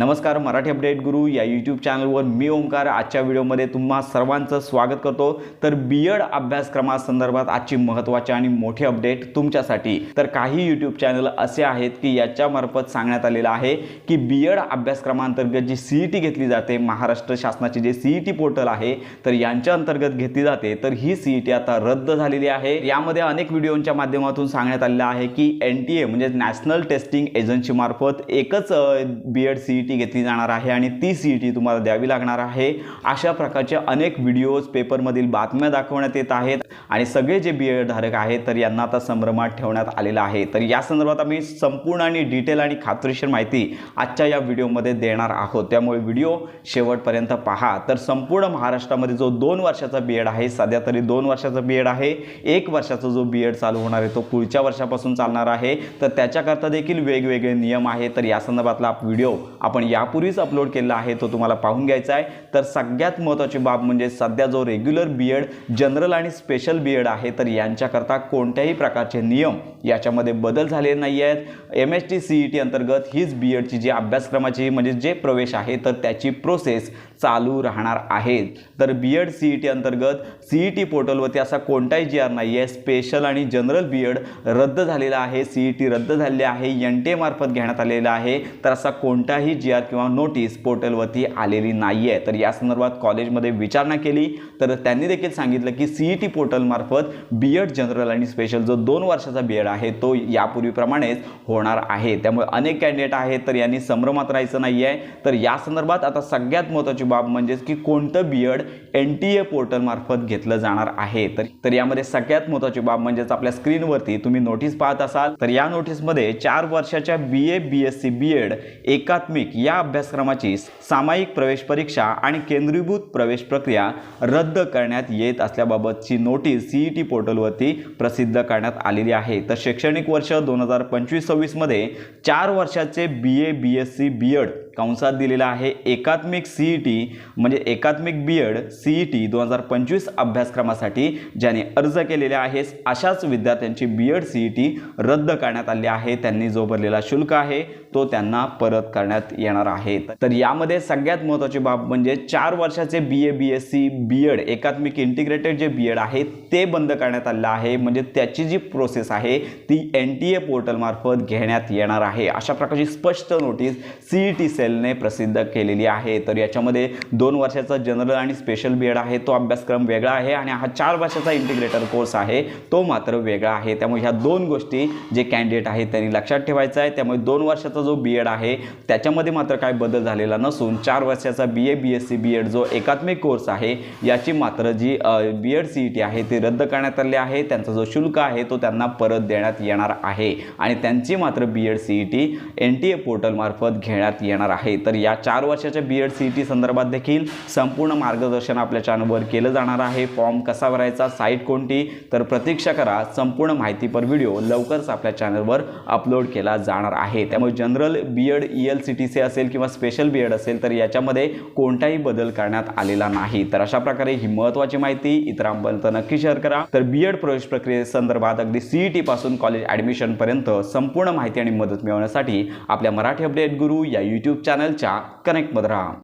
नमस्कार मराठी अपडेट गुरु या यूट्यूब चॅनलवर मी ओंकार. आजच्या व्हिडिओमध्ये तुम्हा सर्वांचं स्वागत करतो. तर बी एड अभ्यासक्रमासंदर्भात आजची महत्त्वाची आणि मोठी अपडेट तुमच्यासाठी. तर काही यूट्यूब चॅनल असे आहेत की याच्यामार्फत सांगण्यात आलेलं आहे की बी एड अभ्यासक्रमांतर्गत जी सी ई टी घेतली जाते महाराष्ट्र शासनाची जे सी ई टी पोर्टल आहे तर यांच्या अंतर्गत घेतली जाते. तर ही सी ई टी आता रद्द झालेली आहे. यामध्ये अनेक व्हिडिओच्या माध्यमातून सांगण्यात आलेलं आहे की एन टी ए म्हणजे नॅशनल टेस्टिंग एजन्सीमार्फत एकच B Ed C E T घेतली जाणार आहे आणि ती सी ई टी तुम्हाला द्यावी लागणार आहे. अशा प्रकारचे अनेक व्हिडिओज पेपरमधील बातम्या दाखवण्यात येत आहेत आणि सगळे जे बी एड धारक आहेत तर यांना आता संभ्रमात ठेवण्यात आलेलं आहे. तर या संदर्भात आम्ही संपूर्ण आणि डिटेल आणि खात्रीशीर माहिती आजच्या या व्हिडिओमध्ये देणार आहोत. त्यामुळे व्हिडिओ शेवटपर्यंत पहा. तर संपूर्ण महाराष्ट्रामध्ये जो दोन वर्षाचा बी एड आहे सध्या तरी दोन वर्षाचा बी एड आहे. एक वर्षाचा जो बी एड चालू होणार आहे तो पुढच्या वर्षापासून चालणार आहे. तर त्याच्याकरता देखील वेगवेगळे नियम आहे तर या संदर्भातला व्हिडिओ आपण यापूर्वीच अपलोड केलेला आहे तो तुम्हाला पाहून घ्यायचा आहे. तर सगळ्यात महत्त्वाची बाब म्हणजे सध्या जो रेग्युलर बी एड जनरल आणि स्पेशल बी एड आहे तर यांच्याकरता कोणत्याही प्रकारचे नियम याच्यामध्ये बदल झालेले नाही आहेत. M S T C E T अंतर्गत हीच बी एडची जी अभ्यासक्रमाची म्हणजे जे प्रवेश आहे तर त्याची प्रोसेस चालू राहणार आहे. तर B Ed C E T अंतर्गत सी ई टी पोर्टलवरती असा कोणताही जी आर नाही आहे स्पेशल आणि जनरल बी एड रद्द झालेला आहे. सी ई टी रद्द झालेली आहे. एन टी एमार्फत घेण्यात आलेला आहे. तर असा कोणताही जी आर किंवा नोटीस पोर्टलवरती आलेली नाही आहे तर या संदर्भात कॉलेजमध्ये विचारणा केली. तर त्यांनी देखील सांगितलं की सी ई टी पोर्टलमार्फत बी एड जनरल आणि स्पेशल जो दोन वर्षाचा बी एड आहे तो यापूर्वीप्रमाणेच होणार आहे. त्यामुळे अनेक कॅन्डिडेट आहेत तर यांनी संभ्रमात राहायचं नाही आहे तर या संदर्भात आता सगळ्यात महत्त्वाची बाब म्हणजेच की कोणतं B Ed N T A पोर्टलमार्फत घेतलं जाणार आहे. तर तर यामध्ये सगळ्यात महत्त्वाची बाब म्हणजेच आपल्या स्क्रीनवरती तुम्ही नोटीस पाहत असाल. तर या नोटीसमध्ये चार वर्षाच्या B A B S C B Ed एकात्मिक या अभ्यासक्रमाची सामायिक प्रवेश परीक्षा आणि केंद्रीभूत प्रवेश प्रक्रिया रद्द करण्यात येत असल्याबाबतची नोटीस सी ई टी पोर्टलवरती प्रसिद्ध करण्यात आलेली आहे. तर शैक्षणिक वर्ष दोन हजार पंचवीस सव्वीसमध्ये चार वर्षाचे B A B S C B Ed कंसात दिलेला आहे एकात्मिक सी ई टी म्हणजे एकात्मिक B Ed C E T दोन हजार पंचवीस अभ्यासक्रमासाठी ज्यांनी अर्ज केलेले आहे अशाच विद्यार्थ्यांची B Ed C E T रद्द करण्यात आली आहे. त्यांनी जो भरलेला शुल्क आहे तो त्यांना परत करण्यात येणार आहे. तर यामध्ये सगळ्यात महत्त्वाची बाब म्हणजे चार वर्षाचे B A B S C B Ed एकात्मिक इंटिग्रेटेड जे बी एड आहे ते बंद करण्यात आलेलं आहे. म्हणजे त्याची जी प्रोसेस आहे ती एन टी ए पोर्टलमार्फत घेण्यात येणार आहे. अशा प्रकारची स्पष्ट नोटीस सी ई टी सेलने प्रसिद्ध केलेली आहे. तर याच्यामध्ये दोन वर्षाचा जनरल आणि स्पेशल बी एड आहे. तो अभ्यासक्रम वेगळा आहे आणि हा चार वर्षाचा इंटिग्रेटर कोर्स आहे. तो मात्र वेगळा आहे. त्यामुळे ह्या दोन गोष्टी जे कॅन्डिडेट आहेत त्यांनी लक्षात ठेवायचं आहे. त्यामुळे दोन वर्षाचा जो बी एड आहे त्याच्यामध्ये मात्र काय बदल झालेला नसून चार वर्षाचा B A B S C B Ed जो एकात्मिक कोर्स आहे याची मात्र जी B Ed C E T आहे ती रद्द करण्यात आली आहे. त्यांचा जो शुल्क आहे तो त्यांना परत देण्यात येणार आहे. आणि त्यांची मात्र B Ed C E T N T A पोर्टलमार्फत घेण्यात येणार आहे. तर या चार वर्षाच्या B Ed C E T संदर्भात देखील संपूर्ण मार्गदर्शन आपल्या चॅनलवर केलं जाणार आहे. फॉर्म कसा भरायचा साईट कोणती? तर प्रतीक्षा करा. संपूर्ण माहितीपर व्हिडिओ लवकरच आपल्या चॅनलवर अपलोड केला जाणार आहे. त्यामुळे general B Ed E L C T C असेल किंवा स्पेशल बी एड असेल तर याच्यामध्ये कोणताही बदल करण्यात आलेला नाही. तर अशा प्रकारे ही महत्त्वाची माहिती इतरांपर्यंत नक्की शेअर करा. तर बी एड प्रवेश प्रक्रियेसंदर्भात अगदी सी ई टी पासून कॉलेज ॲडमिशनपर्यंत संपूर्ण माहिती आणि मदत मिळवण्यासाठी आपल्या मराठी अपडेट गुरु या यूट्यूब यूट्यूब चॅनलच्या कनेक्टमध्ये राहा